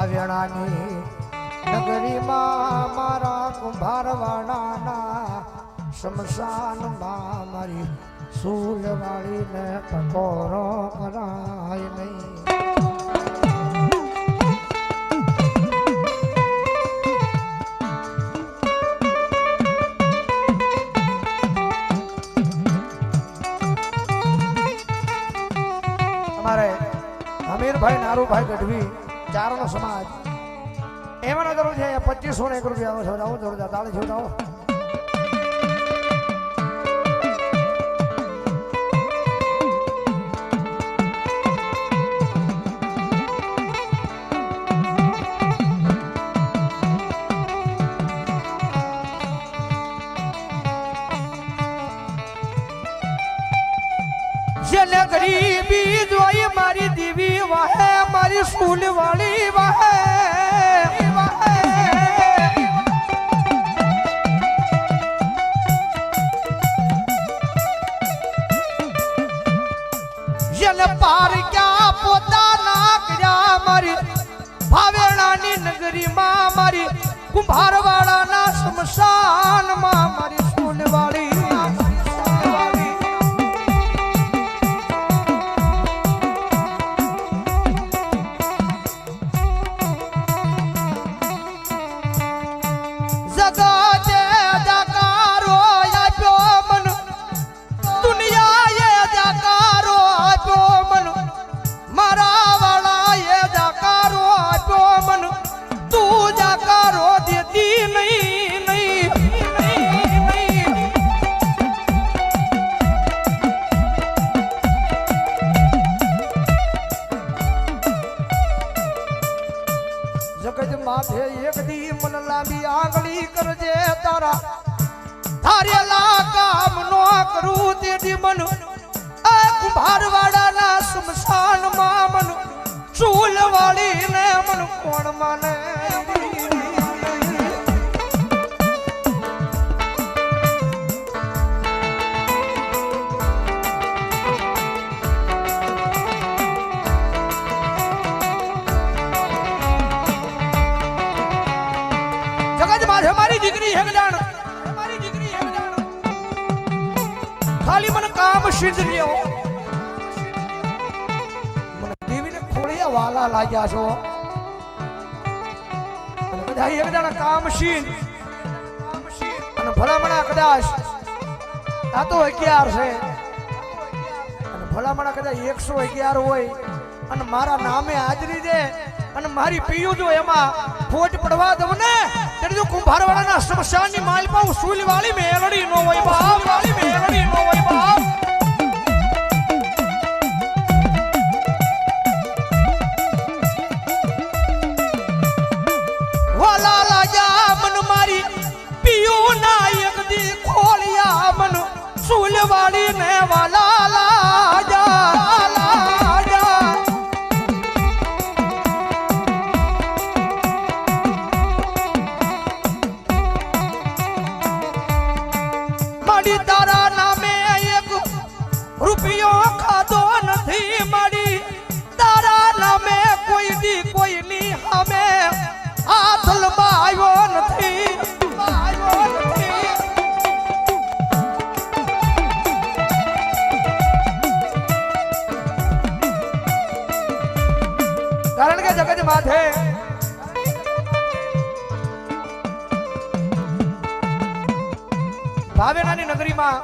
ભાવેણાની નગરીમાં મારા કુંભારવાડાના શમશાનમાં મારી સૂલવાળીને ટકોરો કરાય નહીં. અમારે અમીરભાઈ નારુભાઈ ગઢવી ચારનો સમાજ. એમાં જરૂર છે પચીસો ને એક રૂપિયા આવો છો. જાઓ, જરૂર તાળી છો મારી સ્કૂલ વાળી વાહે. જેને પાર ક્યાં પોતાના કર્યા મારી ભાવેણાની નગરીમાં મારી કુંભારવાડાના સ્મશાનમાં મારી કોણ માને? મારી દીકરી હેગડાણ મારી દીકરી હેગડાણ ખાલી મને કામ સિદ્ધ લ્યો મને દેવીને ખોળિયા વાલા લાગ્યા છો. અને એક દાડા કામ સિદ્ધ અને ભલામણા કદાચ તો અગિયાર છે. અને ભલામણા કદાચ એકસો અગિયાર હોય. અને મારા નામે હાજરી દે. અને મારી પીયું જો એમાં ફોટ પડવા દઉં ને. ત્યારે જો કુંભારવાળાના સ્મશાનની માલ પાઉં સુલ વાળી મેલડી નો હોય બાપ વાળી મેલડી નો હોય પાડીને જગત માથે ભાવેનાની નગરીમાં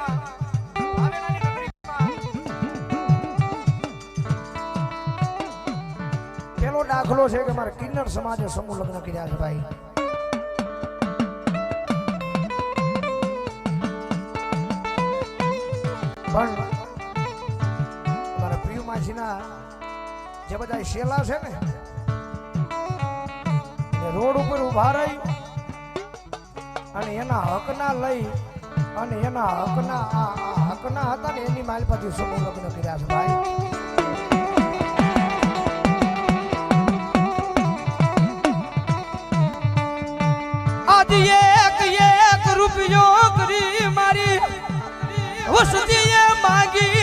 પેલો દાખલો છે કે મારે કિન્નર સમાજે સમૂહ લગ્ન કર્યા છે ભાઈ. પણ મારા પ્રિય માછીના જે બધા શેલા છે ને રોડ ઉપર ઊભા રહી અને એના હકના લઈ અને એના હકના આ હકના હતા ને એની માલપાથી સમૂહ લગ્ન કર્યા છે ભાઈ. આજ એક એક રૂપિયો કરી મારી વસતીએ માંગી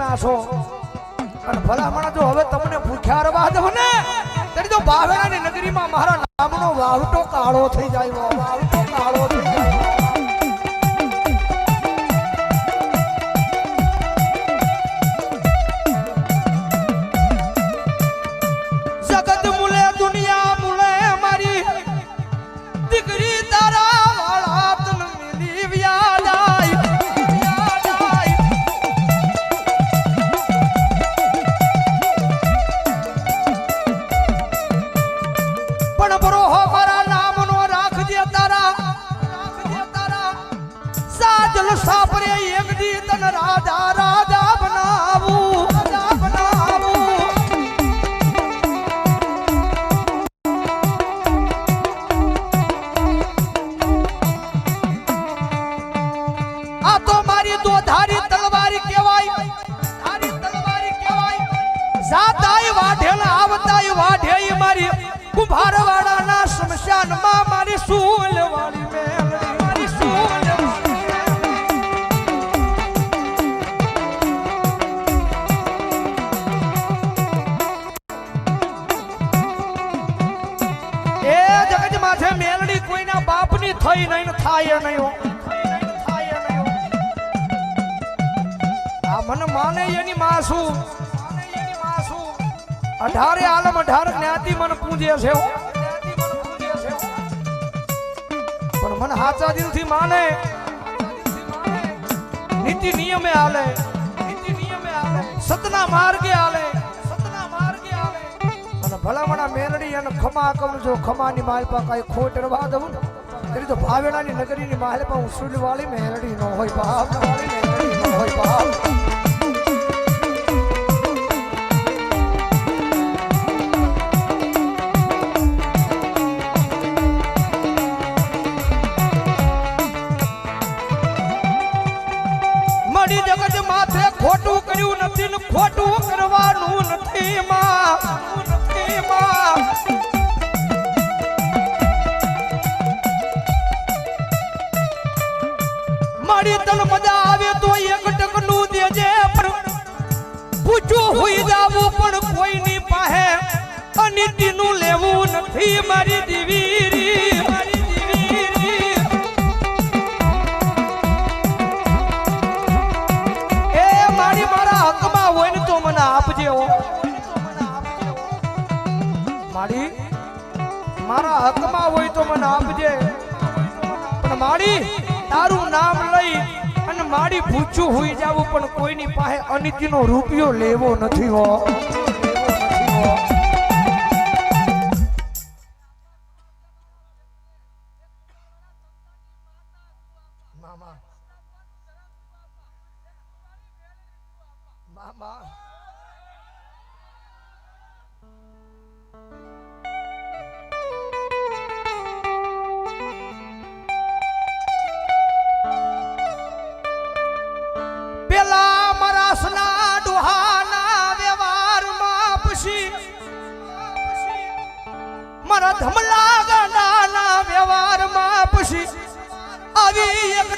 જીમ્યા છો. અને ભલામણ જો હવે તમને ભૂખ્યા રવા દો ને, તરી તો બાવેરાની નગરીમાં મારા નામનો વાવટો કાળો થઈ જાય. વાવટો થઈ નહીં થાય નહીં. આ મને માને એની માં છું માને એની માં છું અઢારે આલમ, અઢાર જ્ઞાતિ મને પૂજે છે. પણ મને હાચા દિલથી માને. નીતિ નિયમે આલે નીતિ નિયમે હાલે. સતના માર્ગે આલે સતના માર્ગે હાલે. અને ભલામણા મેરડી અને ખમા કહું જો ખમાની માલ પા કઈ ખોટ રવા દઉં ને. તેની તો ભાવેણાની નગરીની માલ પણ હું સુલવાળી મેરડી નો હોય બાપ વાળી મેરડી નો હોય, બાપ. પૂછું હોઈ જાવું પણ કોઈની પાસે અનિતિનું લેવું નથી. મારી દીવીરી એ મારી મારા હકમાં હોય ને તો મને આપજે મારી મારા હકમાં હોય તો મને આપજે. પણ મારી તારું નામ લઈ મારી પૂછું હોઈ જાવું પણ કોઈની પાસે અનિતિનો રૂપિયો લેવો નથી હો.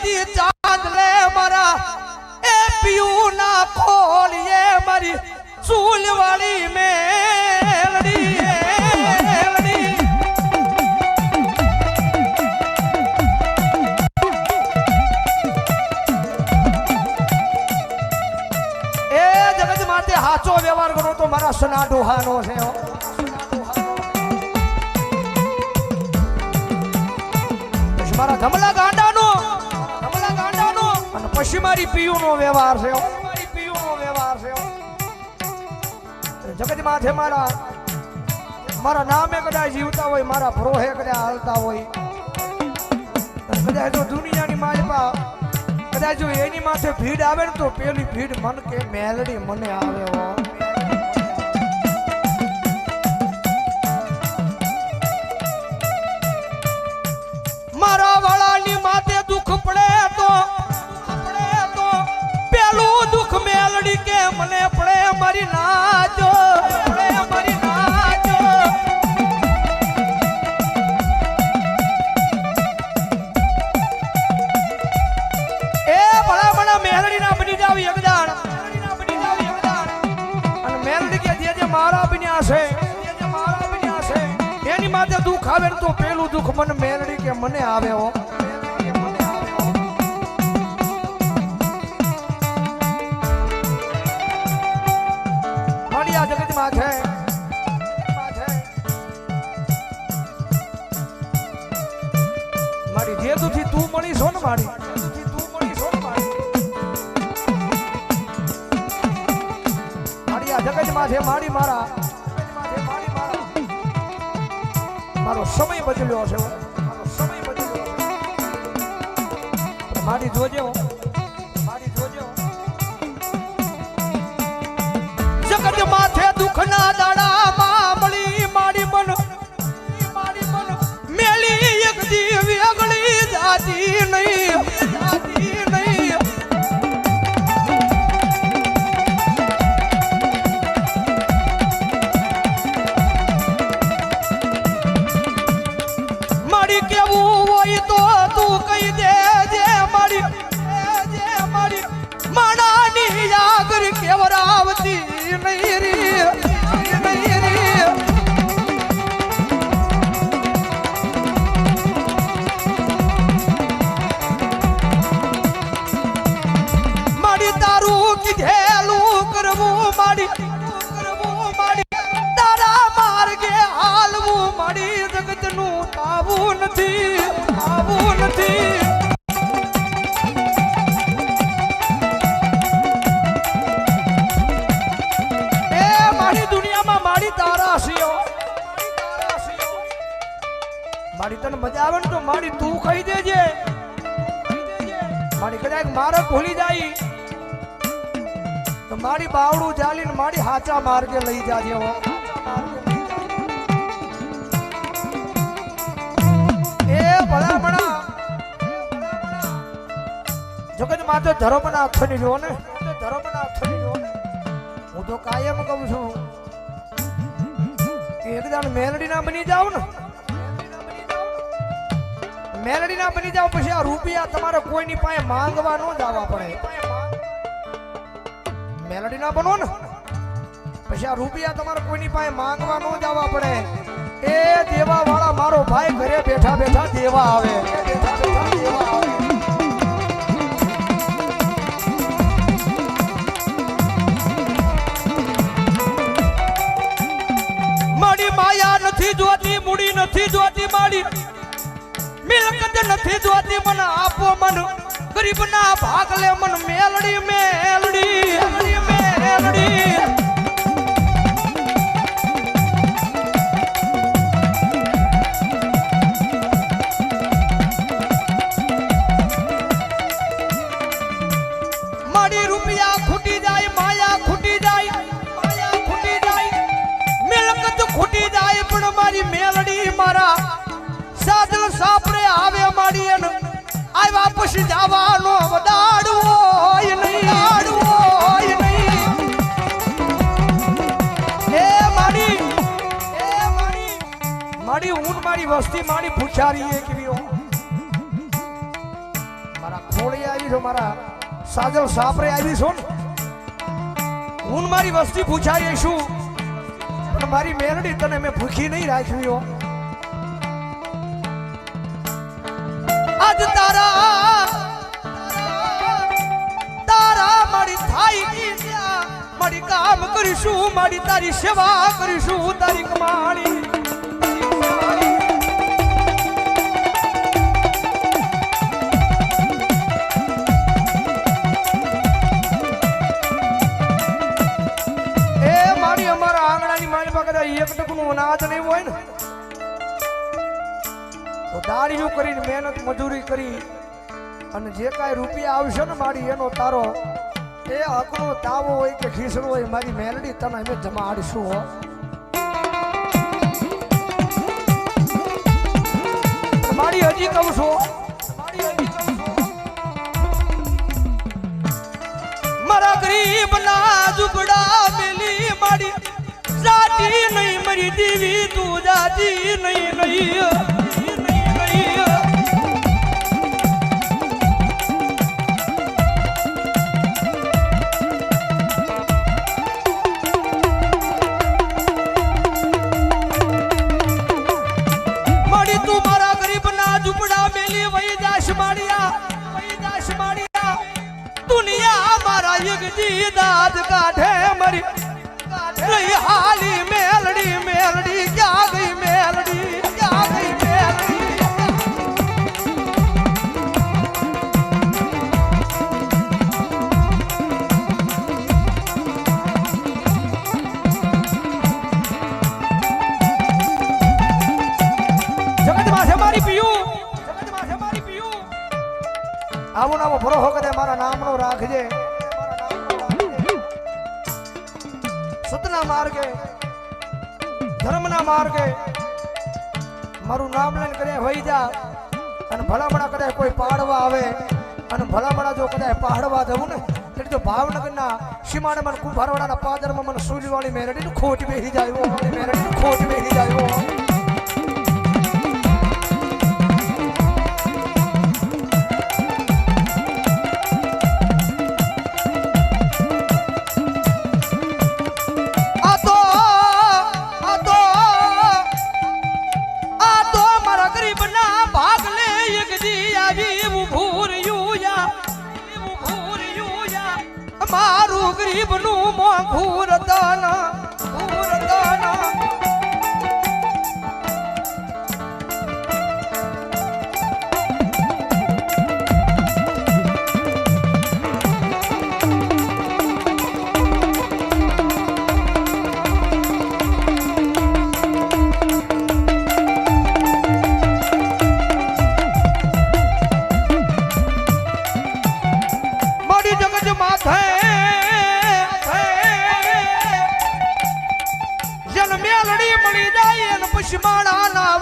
દી ચાંદ લે મારા, એ પિયું ના ખોલીએ મારી ચૂલ વાળી મેલડી. વ્યવહાર કરો તો મારા સના ડોહાનો છે મારા ધમલા પછી મારી પીયુનો વ્યવહાર છે. મારી પીયુનો વ્યવહાર છે. જગત માથે મારા મારા નામે કદાચ જીવતા હોય, મારા ભરોહે કદાચ હાલતા હોય કદાચ જો દુનિયાની માલપા કદાચ જો એની માથે ભીડ આવે ને તો પેલી ભીડ મન કે મેલડી મને આવે હો અમારી રાજો અમારી એ ભલા ભલા મેરડી ના બની જાવ યગદાન અને મેરડી કે જે જે એની માથે દુઃખ આવે તો પેલું દુઃખ મને મેરડી કે મને આવે હો. ને મારી જેદુથી તું મળી છો ને મારી? છે મારી મારા. મારી સમય બદલ્યો છે. મારી જોજે હો. માથે તારું કીધેલું કરવું કરવું મારી તારા માર્ગે હાલવું માડી. જગતનું આવું નથી આવું મારી તને મજા તો મારી તું ખાઈ દેજે. મારી કદાચ મારે ભૂલી જાય. મારી બાવડું ચાલીને મારી હાચા માર્ગે લઈ જાજે એ ભલામણા જોકે માથે ધર્મના અક્ષરી રહ્યો ને? ધર્મના અક્ષરી રહ્યો ને? હું તો કાયમ કહું છું એકદમ મેલડી ના બની જાવ ને. મેલડી ના બની જાવ પછી આ રૂપિયા તમારે કોઈની પાસે માંગવા ન જવા પડે. મેલડી ના બનો ને? પછી આ રૂપિયા તમારે કોઈની પાસે માંગવા ન જવા પડે. એ દેવા વાળા મારો ભાઈ ઘરે બેઠા બેઠા દેવા આવે. બેઠા માયા નથી જોતી, મૂડી નથી જોતી, મારી મિલકત નથી જોતી. મન આપો મન, ગરીબના ભાગ લે મન મેલડી મેલડી. મારી સાદલ સાપરે આવે અન આવ્યા પછી જવાનો વસ્તી મારી પૂછારી એ કેવી. મારા ખોળી આવી છો, મારા સાજલ સાપરે આવી છો હું મારી વસ્તી પૂછાય છું પણ મારી મેરડી તને મેં ભૂખી નહીં રાખવી હો. આજ તારા તારા મારી થાય મારી કામ કરીશું, મારી તારી સેવા કરીશું, તારી કમાણી. આંગણાની મારી પાસે કદાચ એક ટકનું અનાજ નહીં હોય ને, તો દાડીયું કરીને મહેનત મજૂરી કરી અને જે કાંઈ રૂપિયા આવશે ને મારી, એનો તારો એ હકનો તાવો હોય કે ખીસડો હોય, મારી મેલડી તને અમે જમાડીશું હો. મારી હજી કહું છું, મારી મારા ગરીબ ના ઝુગડા મેલી માડી જાતી નહીં મરી દીવી તું જાતી નહીં નહીં. રાખજે સતના માર્ગે, ધર્મના માર્ગે મારું નામ લઈને કદાચ વહી જા અને ભલામણા કદાચ કોઈ પાડવા આવે અને ભલામણા જો કદાચ પાડવા જવું ને, એટલે તો ભાવનગરના સીમાડે મને કુંભારવાડાના પાદરમાં મને સુલીવાળી મેરડી ખોટ બેસી જાય ખોટ બેસી જાય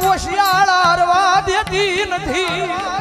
ઓશિયાળા હરવા દેતી નથી.